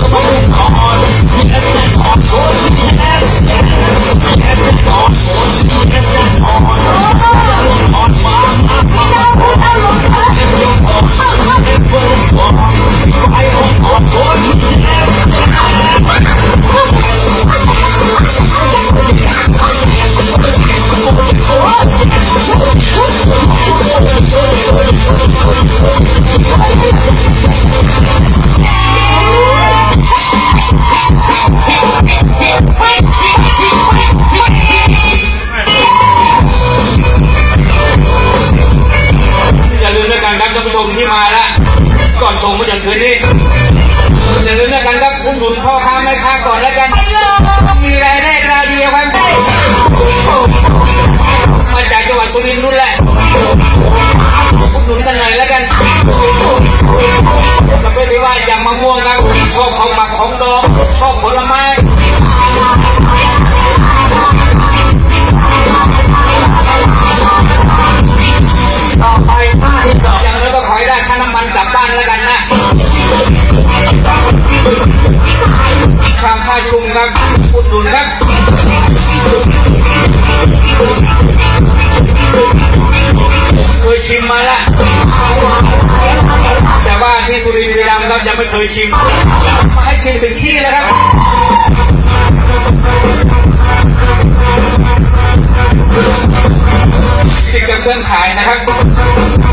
Oh. กันครับท่านผู้ชมที่มาแล้วก่อนชมเมื่อเดือนคืนนี้อย่าลืมด้วกันครับคุณหนุนพ่อค้าแม่ค้าก่อนแล้วกัน มีรายได้รายเดียวครับมาจากจังหวัดสุรินทร์นู่นแหละคุณหนุนกันหน่อยแล้วกันประเภทที่ว่าอย่างมะม่วงครับชอบของหมักของดองชอบผลไม้ ครับอุดหนุนครับเคยชิมมาแล้วแต่ว่าที่สุรินทร์บุรีรัมย์ครับยังไม่เคยชิม มาให้ชิมถึงที่แล้วครับติดกับเครื่องฉายนะครับ